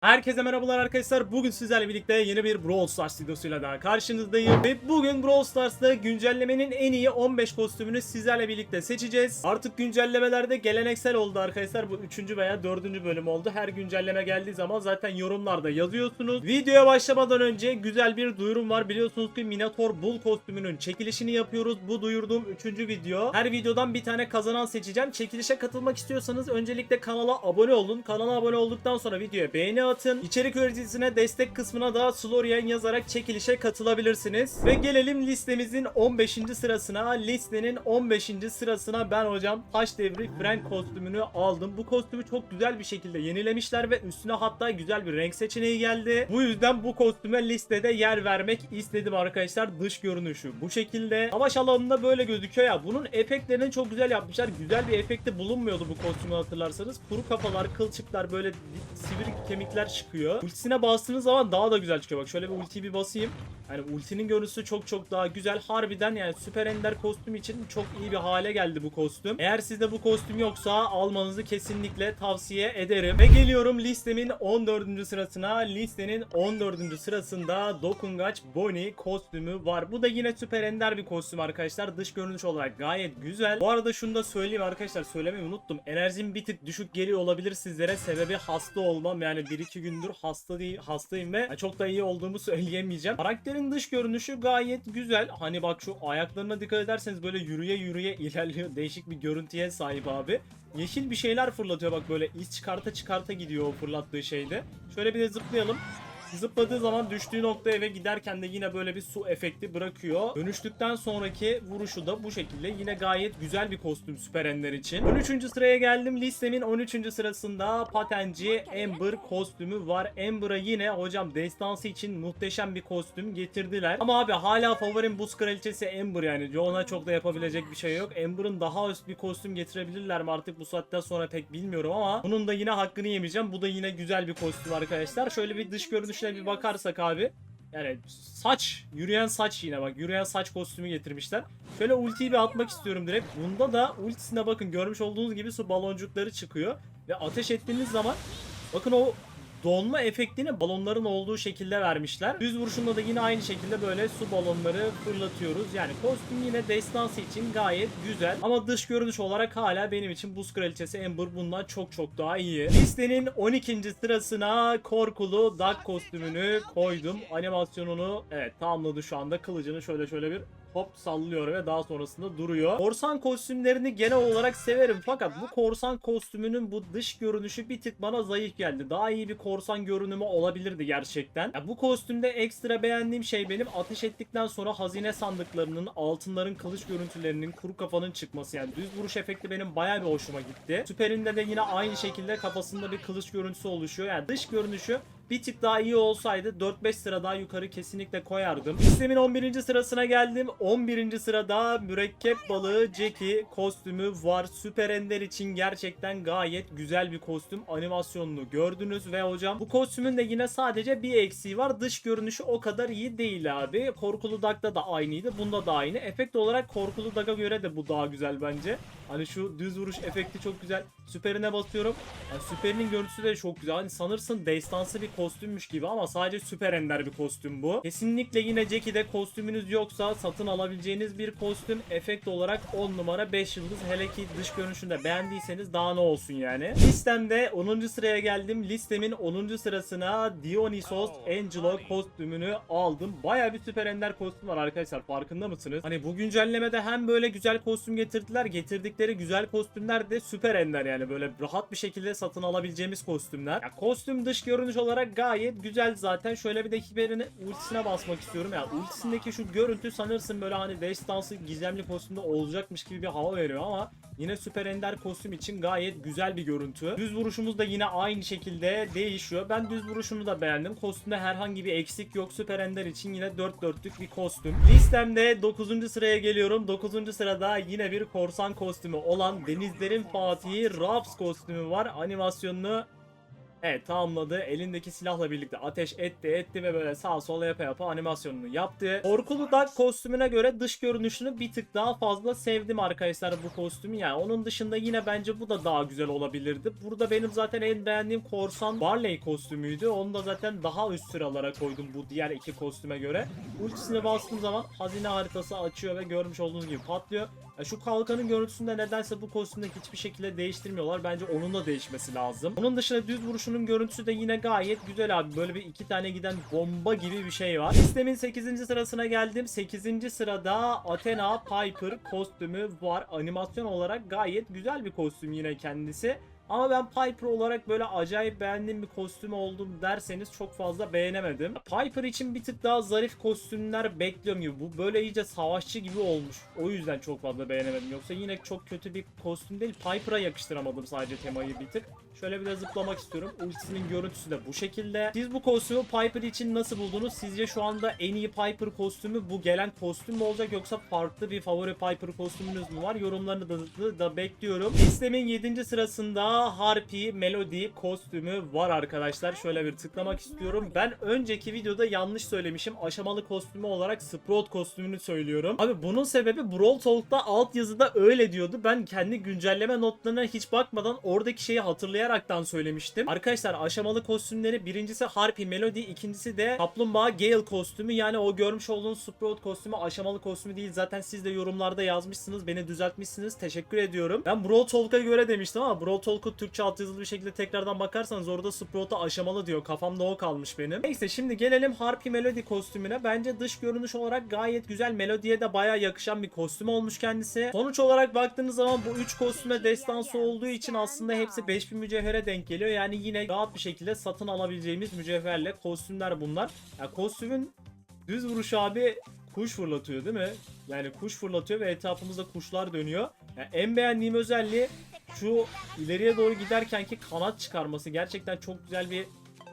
Herkese merhabalar arkadaşlar. Bugün sizlerle birlikte yeni bir Brawl Stars videosuyla daha karşınızdayım. Ve bugün Brawl Stars'ta güncellemenin en iyi 15 kostümünü sizlerle birlikte seçeceğiz. Artık güncellemelerde geleneksel oldu arkadaşlar. Bu 3. veya 4. bölüm oldu. Her güncelleme geldiği zaman zaten yorumlarda yazıyorsunuz. Videoya başlamadan önce güzel bir duyurum var. Biliyorsunuz ki Minotaur Bull kostümünün çekilişini yapıyoruz. Bu duyurduğum 3. video. Her videodan bir tane kazanan seçeceğim. Çekilişe katılmak istiyorsanız öncelikle kanala abone olun. Kanala abone olduktan sonra videoya beğeni atın. İçerik üreticisine destek kısmına da Slorian yazarak çekilişe katılabilirsiniz. Ve gelelim listemizin 15. sırasına. Listenin 15. sırasına ben hocam Taş Devri Frank kostümünü aldım. Bu kostümü çok güzel bir şekilde yenilemişler ve üstüne hatta güzel bir renk seçeneği geldi. Bu yüzden bu kostüme listede yer vermek istedim arkadaşlar. Dış görünüşü bu şekilde. Savaş alanında böyle gözüküyor ya. Bunun efektlerini çok güzel yapmışlar. Güzel bir efekti bulunmuyordu bu kostümü hatırlarsanız. Kuru kafalar, kılçıklar böyle sivri kemikler çıkıyor. Ultisine bastığınız zaman daha da güzel çıkıyor. Bak şöyle bir ultiyi bir basayım. Yani ultinin görüntüsü çok çok daha güzel. Harbiden yani süper ender kostüm için çok iyi bir hale geldi bu kostüm. Eğer sizde bu kostüm yoksa almanızı kesinlikle tavsiye ederim. Ve geliyorum listemin 14. sırasına. Listenin 14. sırasında Dokungaç Bonnie kostümü var. Bu da yine süper ender bir kostüm arkadaşlar. Dış görünüş olarak gayet güzel. Bu arada şunu da söyleyeyim arkadaşlar. Söylemeyi unuttum. Enerjim bir tık düşük geliyor olabilir sizlere. Sebebi hasta olmam. Yani 1-2 gündür hasta değil, hastayım ve çok da iyi olduğumu söyleyemeyeceğim. Karakterin dış görünüşü gayet güzel. Hani bak şu ayaklarına dikkat ederseniz böyle yürüye yürüye ilerliyor. Değişik bir görüntüye sahip abi. Yeşil bir şeyler fırlatıyor bak böyle iz çıkarta çıkarta gidiyor o fırlattığı şeyde. Şöyle bir de zıplayalım. Zıpladığı zaman düştüğü noktaya ve giderken de yine böyle bir su efekti bırakıyor. Dönüştükten sonraki vuruşu da bu şekilde yine gayet güzel bir kostüm Süper Ender için. 13. sıraya geldim. Listemin 13. sırasında Patenci Ember kostümü var. Ember'a yine hocam destansı için muhteşem bir kostüm getirdiler. Ama abi hala favorim buz kraliçesi Ember yani. Ona çok da yapabilecek bir şey yok. Ember'ın daha üst bir kostüm getirebilirler mi artık bu saatten sonra pek bilmiyorum ama bunun da yine hakkını yemeyeceğim. Bu da yine güzel bir kostüm arkadaşlar. Şöyle bir dış görünüşüne bir bakarsak abi. Yani saç, yürüyen saç yine bak. Yürüyen saç kostümü getirmişler. Şöyle ultiyi bir atmak istiyorum direkt. Bunda da ultisine bakın görmüş olduğunuz gibi su baloncukları çıkıyor. Ve ateş ettiğiniz zaman bakın o donma efektini balonların olduğu şekilde vermişler. Düz vuruşunda da yine aynı şekilde böyle su balonları fırlatıyoruz. Yani kostüm yine destansı için gayet güzel. Ama dış görünüş olarak hala benim için buz kraliçesi Ember bundan çok çok daha iyi. Listenin 12. sırasına korkulu Dark kostümünü koydum. Animasyonunu evet tamamladı şu anda. Kılıcını şöyle şöyle bir hop sallıyor ve daha sonrasında duruyor. Korsan kostümlerini genel olarak severim fakat bu korsan kostümünün bu dış görünüşü bir tık bana zayıf geldi. Daha iyi bir korsan görünümü olabilirdi gerçekten. Ya bu kostümde ekstra beğendiğim şey benim ateş ettikten sonra hazine sandıklarının, altınların kılıç görüntülerinin, kuru kafanın çıkması. Yani düz vuruş efekti benim bayağı bir hoşuma gitti. Süperinde de yine aynı şekilde kafasında bir kılıç görüntüsü oluşuyor. Yani dış görünüşü bir tık daha iyi olsaydı 4-5 sıra daha yukarı kesinlikle koyardım. Listemin 11. sırasına geldim. 11. sırada mürekkep balığı Jackie kostümü var. Süper Ender için gerçekten gayet güzel bir kostüm. Animasyonunu gördünüz ve hocam bu kostümün de yine sadece bir eksiği var. Dış görünüşü o kadar iyi değil abi. Korkulu Dag'da da aynıydı. Bunda da aynı. Efekt olarak Korkulu Dag'a göre de bu daha güzel bence. Hani şu düz vuruş efekti çok güzel. Süperine basıyorum. Yani süperinin görüntüsü de çok güzel. Hani sanırsın destansı bir kostümmüş gibi ama sadece süper ender bir kostüm bu. Kesinlikle yine Jackie'de kostümünüz yoksa satın alabileceğiniz bir kostüm. Efekt olarak 10 numara 5 yıldız. Hele ki dış görünüşünde beğendiyseniz daha ne olsun yani. Listemde 10. sıraya geldim. Listemin 10. sırasına Dionysos Angelo kostümünü aldım. Baya bir süper ender kostüm var arkadaşlar. Farkında mısınız? Hani bu güncellemede hem böyle güzel kostüm getirdiler. Getirdikleri güzel kostümler de süper ender yani. Böyle rahat bir şekilde satın alabileceğimiz kostümler. Ya kostüm dış görünüş olarak gayet güzel zaten. Şöyle bir de hiberini ultisine basmak istiyorum. Ya ultisindeki şu görüntü sanırsın böyle hani destansı gizemli kostümde olacakmış gibi bir hava veriyor ama Yine süper ender kostüm için gayet güzel bir görüntü. Düz vuruşumuz da yine aynı şekilde değişiyor. Ben düz vuruşumu da beğendim. Kostümde herhangi bir eksik yok. Süper ender için yine 4 dörtlük bir kostüm. Listemde 9. sıraya geliyorum. 9. sırada yine bir korsan kostümü olan Denizlerin Fatihi Raps kostümü var. Animasyonunu Evet tamamladı. Elindeki silahla birlikte ateş etti etti ve böyle sağ sola yapa yapa animasyonunu yaptı. Korkulu Duck kostümüne göre dış görünüşünü bir tık daha fazla sevdim arkadaşlar bu kostümü. Yani onun dışında yine bence bu da daha güzel olabilirdi. Burada benim zaten en beğendiğim korsan Barley kostümüydü. Onu da zaten daha üst sıralara koydum bu diğer iki kostüme göre. Ultisine bastığım zaman hazine haritası açıyor ve görmüş olduğunuz gibi patlıyor. Ya şu kalkanın görüntüsünde nedense bu kostümde hiçbir şekilde değiştirmiyorlar. Bence onun da değişmesi lazım. Onun dışında düz vuruşunun görüntüsü de yine gayet güzel abi. Böyle bir iki tane giden bomba gibi bir şey var. Listemin 8. sırasına geldim. 8. sırada Athena Piper kostümü var. Animasyon olarak gayet güzel bir kostüm yine kendisi. Ama ben Piper olarak böyle acayip beğendiğim bir kostüm oldum derseniz çok fazla beğenemedim. Piper için bir tık daha zarif kostümler bekliyorum gibi. Bu böyle iyice savaşçı gibi olmuş. O yüzden çok fazla beğenemedim. Yoksa yine çok kötü bir kostüm değil. Piper'a yakıştıramadım sadece temayı bir tık. Şöyle bir de zıplamak istiyorum. Ultisinin görüntüsü de bu şekilde. Siz bu kostümü Piper için nasıl buldunuz? Sizce şu anda en iyi Piper kostümü bu gelen kostüm mü olacak yoksa farklı bir favori Piper kostümünüz mü var? Yorumlarını da, da, bekliyorum. Listemin 7. sırasında Harpy Melody kostümü var arkadaşlar. Şöyle bir tıklamak istiyorum. Ben önceki videoda yanlış söylemişim. Aşamalı kostümü olarak Sprout kostümünü söylüyorum. Abi bunun sebebi Brawl Talk'ta alt yazıda öyle diyordu. Ben kendi güncelleme notlarına hiç bakmadan oradaki şeyi hatırlayaraktan söylemiştim. Arkadaşlar aşamalı kostümleri birincisi Harpy Melody, ikincisi de Kaplumbağa Gale kostümü. Yani o görmüş olduğunuz Sprout kostümü aşamalı kostümü değil. Zaten siz de yorumlarda yazmışsınız. Beni düzeltmişsiniz. Teşekkür ediyorum. Ben Brawl Talk'a göre demiştim ama Brawl Talk'u Türkçe altyazılı bir şekilde tekrardan bakarsanız orada Sprout'a aşamalı diyor. Kafamda o kalmış benim. Neyse şimdi gelelim Harpy Melody kostümüne. Bence dış görünüş olarak gayet güzel. Melody'ye de baya yakışan bir kostüm olmuş kendisi. Sonuç olarak baktığınız zaman bu 3 kostüme destansı olduğu için aslında hepsi 5000 mücevhere denk geliyor. Yani yine rahat bir şekilde satın alabileceğimiz mücevherle kostümler bunlar. Ya kostümün düz vuruş abi kuş fırlatıyor değil mi? Yani kuş fırlatıyor ve etrafımızda kuşlar dönüyor. Yani en beğendiğim özelliği şu ileriye doğru giderken ki kanat çıkarması gerçekten çok güzel bir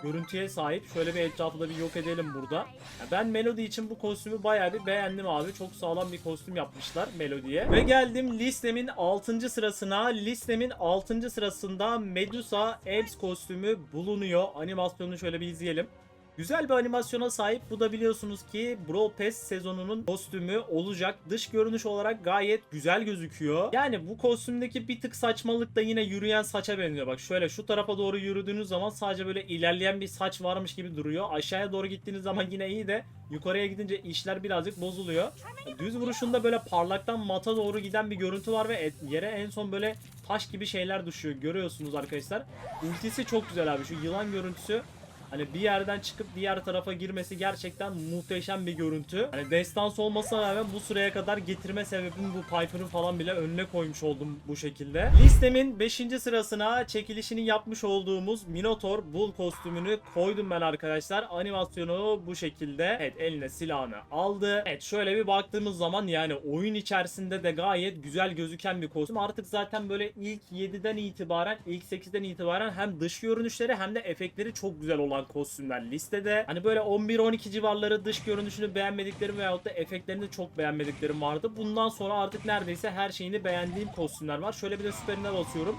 görüntüye sahip. Şöyle bir etrafı da bir yok edelim burada. Ya ben Melody için bu kostümü bayağı bir beğendim abi. Çok sağlam bir kostüm yapmışlar Melody'ye. Ve geldim listemin 6. sırasına. Listemin 6. sırasında Medusa Ebs kostümü bulunuyor. Animasyonunu şöyle bir izleyelim. Güzel bir animasyona sahip. Bu da biliyorsunuz ki Brawl Pass sezonunun kostümü olacak. Dış görünüş olarak gayet güzel gözüküyor. Yani bu kostümdeki bir tık saçmalık da yine yürüyen saça benziyor. Bak şöyle şu tarafa doğru yürüdüğünüz zaman sadece böyle ilerleyen bir saç varmış gibi duruyor. Aşağıya doğru gittiğiniz zaman yine iyi de yukarıya gidince işler birazcık bozuluyor. Düz vuruşunda böyle parlaktan mata doğru giden bir görüntü var ve yere en son böyle taş gibi şeyler düşüyor. Görüyorsunuz arkadaşlar. Ultisi çok güzel abi. Şu yılan görüntüsü Hani bir yerden çıkıp diğer tarafa girmesi gerçekten muhteşem bir görüntü. Hani destans olmasına rağmen bu sıraya kadar getirme sebebim bu Piper'ın falan bile önüne koymuş oldum bu şekilde. Listemin 5. sırasına çekilişini yapmış olduğumuz Minotaur Bull kostümünü koydum ben arkadaşlar. Animasyonu bu şekilde. Evet eline silahını aldı. Evet şöyle bir baktığımız zaman yani oyun içerisinde de gayet güzel gözüken bir kostüm. Artık zaten böyle ilk 7'den itibaren, ilk 8'den itibaren hem dış görünüşleri hem de efektleri çok güzel olan kostümler listede. Hani böyle 11-12 civarları dış görünüşünü beğenmediklerim veyahut da efektlerini çok beğenmediklerim vardı. Bundan sonra artık neredeyse her şeyini beğendiğim kostümler var. Şöyle bir de süperine basıyorum.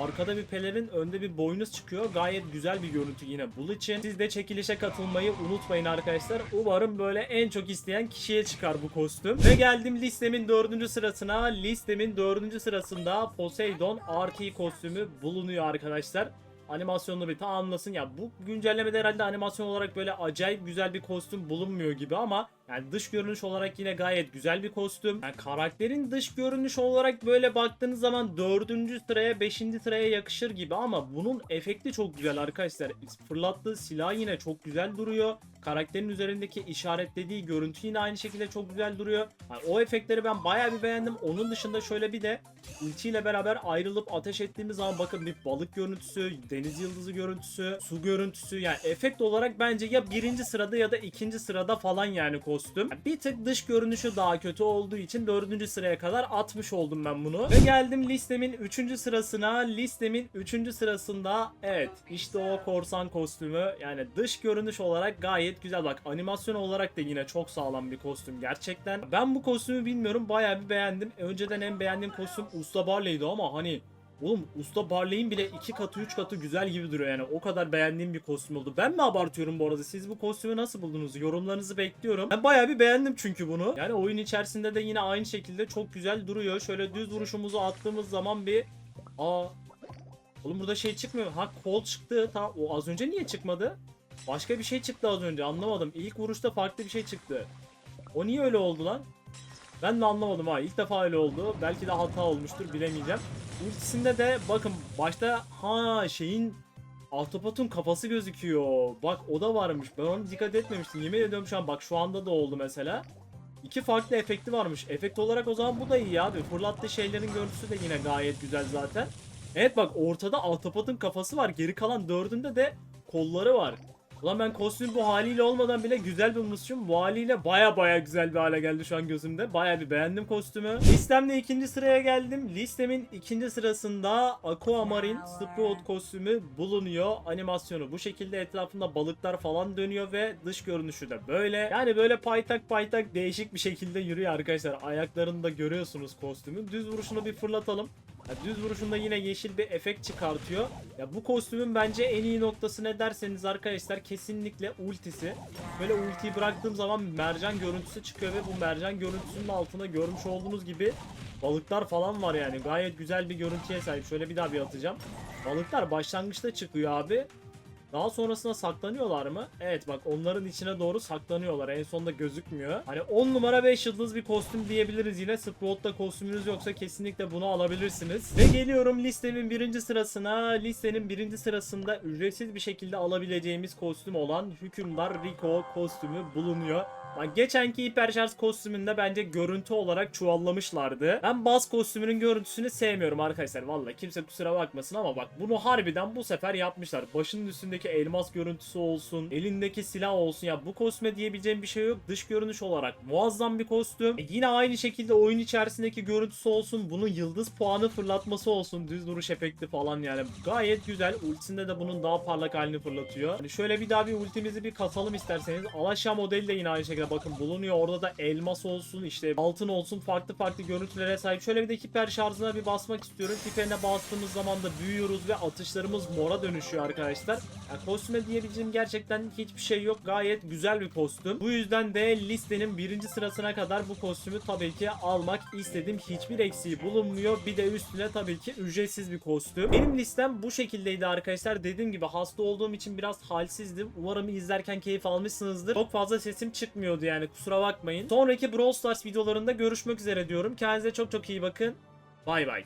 Arkada bir pelerin, önde bir boynuz çıkıyor. Gayet güzel bir görüntü yine Bull için. Siz de çekilişe katılmayı unutmayın arkadaşlar. Umarım böyle en çok isteyen kişiye çıkar bu kostüm. Ve geldim listemin dördüncü sırasına. Listemin dördüncü sırasında Poseidon RT kostümü bulunuyor arkadaşlar animasyonunu bir tamamlasın. Ya bu güncellemede herhalde animasyon olarak böyle acayip güzel bir kostüm bulunmuyor gibi ama yani dış görünüş olarak yine gayet güzel bir kostüm. Yani karakterin dış görünüş olarak böyle baktığınız zaman 4. sıraya 5. sıraya yakışır gibi ama bunun efekti çok güzel arkadaşlar. Fırlattığı silah yine çok güzel duruyor. Karakterin üzerindeki işaretlediği görüntü yine aynı şekilde çok güzel duruyor. Yani o efektleri ben bayağı bir beğendim. Onun dışında şöyle bir de ultiyle beraber ayrılıp ateş ettiğimiz zaman bakın bir balık görüntüsü, deniz yıldızı görüntüsü, su görüntüsü yani efekt olarak bence ya birinci sırada ya da ikinci sırada falan yani kostüm. Yani bir tık dış görünüşü daha kötü olduğu için dördüncü sıraya kadar atmış oldum ben bunu. Ve geldim listemin üçüncü sırasına. Listemin üçüncü sırasında evet işte o korsan kostümü yani dış görünüş olarak gayet güzel. Bak animasyon olarak da yine çok sağlam bir kostüm gerçekten. Ben bu kostümü bilmiyorum bayağı bir beğendim. Önceden en beğendiğim kostüm Usta Barley'di ama hani Oğlum Usta Barley'in bile iki katı üç katı güzel gibi duruyor yani. O kadar beğendiğim bir kostüm oldu. Ben mi abartıyorum bu arada? Siz bu kostümü nasıl buldunuz? Yorumlarınızı bekliyorum. Ben bayağı bir beğendim çünkü bunu. Yani oyun içerisinde de yine aynı şekilde çok güzel duruyor. Şöyle düz vuruşumuzu attığımız zaman bir... Aa... Oğlum burada şey çıkmıyor. Ha kol çıktı. Ta o az önce niye çıkmadı? Başka bir şey çıktı az önce anlamadım. İlk vuruşta farklı bir şey çıktı. O niye öyle oldu lan? Ben de anlamadım ha. İlk defa öyle oldu. Belki de hata olmuştur bilemeyeceğim. Ultisinde de bakın başta ha şeyin Autopot'un kafası gözüküyor. Bak o da varmış. Ben onu dikkat etmemiştim. Yemin ediyorum şu an bak şu anda da oldu mesela. İki farklı efekti varmış. Efekt olarak o zaman bu da iyi abi. Fırlattığı şeylerin görüntüsü de yine gayet güzel zaten. Evet bak ortada Autopot'un kafası var. Geri kalan dördünde de kolları var. Ulan ben kostüm bu haliyle olmadan bile güzel bir bulmuşum. Bu haliyle baya baya güzel bir hale geldi şu an gözümde. Baya bir beğendim kostümü. Listemde ikinci sıraya geldim. Listemin ikinci sırasında Aquamarine Sprout kostümü bulunuyor. Animasyonu bu şekilde etrafında balıklar falan dönüyor ve dış görünüşü de böyle. Yani böyle paytak paytak değişik bir şekilde yürüyor arkadaşlar. Ayaklarını da görüyorsunuz kostümün. Düz vuruşunu bir fırlatalım. Ya düz vuruşunda yine yeşil bir efekt çıkartıyor. Ya bu kostümün bence en iyi noktası ne derseniz arkadaşlar kesinlikle ultisi. Böyle ultiyi bıraktığım zaman mercan görüntüsü çıkıyor ve bu mercan görüntüsünün altına görmüş olduğunuz gibi balıklar falan var yani. Gayet güzel bir görüntüye sahip. Şöyle bir daha bir atacağım. Balıklar başlangıçta çıkıyor abi. Daha sonrasında saklanıyorlar mı? Evet bak onların içine doğru saklanıyorlar. En sonunda gözükmüyor. Hani 10 numara 5 yıldız bir kostüm diyebiliriz yine. Sprout'ta kostümünüz yoksa kesinlikle bunu alabilirsiniz. Ve geliyorum listemin birinci sırasına. Listenin birinci sırasında ücretsiz bir şekilde alabileceğimiz kostüm olan Hükümdar Rico kostümü bulunuyor. Bak geçenki hiperşarj kostümünde bence görüntü olarak çuvallamışlardı. Ben baz kostümünün görüntüsünü sevmiyorum arkadaşlar. Vallahi kimse kusura bakmasın ama bak bunu harbiden bu sefer yapmışlar. Başının üstündeki elmas görüntüsü olsun, elindeki silah olsun. Ya bu kostüme diyebileceğim bir şey yok. Dış görünüş olarak muazzam bir kostüm. E yine aynı şekilde oyun içerisindeki görüntüsü olsun. Bunun yıldız puanı fırlatması olsun. Düz duruş efekti falan yani. Gayet güzel. Ultisinde de bunun daha parlak halini fırlatıyor. Hani şöyle bir daha bir ultimizi bir kasalım isterseniz. Alaşağı modeli de yine aynı şekilde bakın bulunuyor. Orada da elmas olsun işte altın olsun farklı farklı görüntülere sahip. Şöyle bir de hiper şarjına bir basmak istiyorum. Hiperine bastığımız zaman da büyüyoruz ve atışlarımız mora dönüşüyor arkadaşlar. Yani kostüme diyebileceğim gerçekten hiçbir şey yok. Gayet güzel bir kostüm. Bu yüzden de listenin birinci sırasına kadar bu kostümü tabii ki almak istedim. Hiçbir eksiği bulunmuyor. Bir de üstüne tabii ki ücretsiz bir kostüm. Benim listem bu şekildeydi arkadaşlar. Dediğim gibi hasta olduğum için biraz halsizdim. Umarım izlerken keyif almışsınızdır. Çok fazla sesim çıkmıyordu yani kusura bakmayın. Sonraki Brawl Stars videolarında görüşmek üzere diyorum. Kendinize çok çok iyi bakın. Bay bay.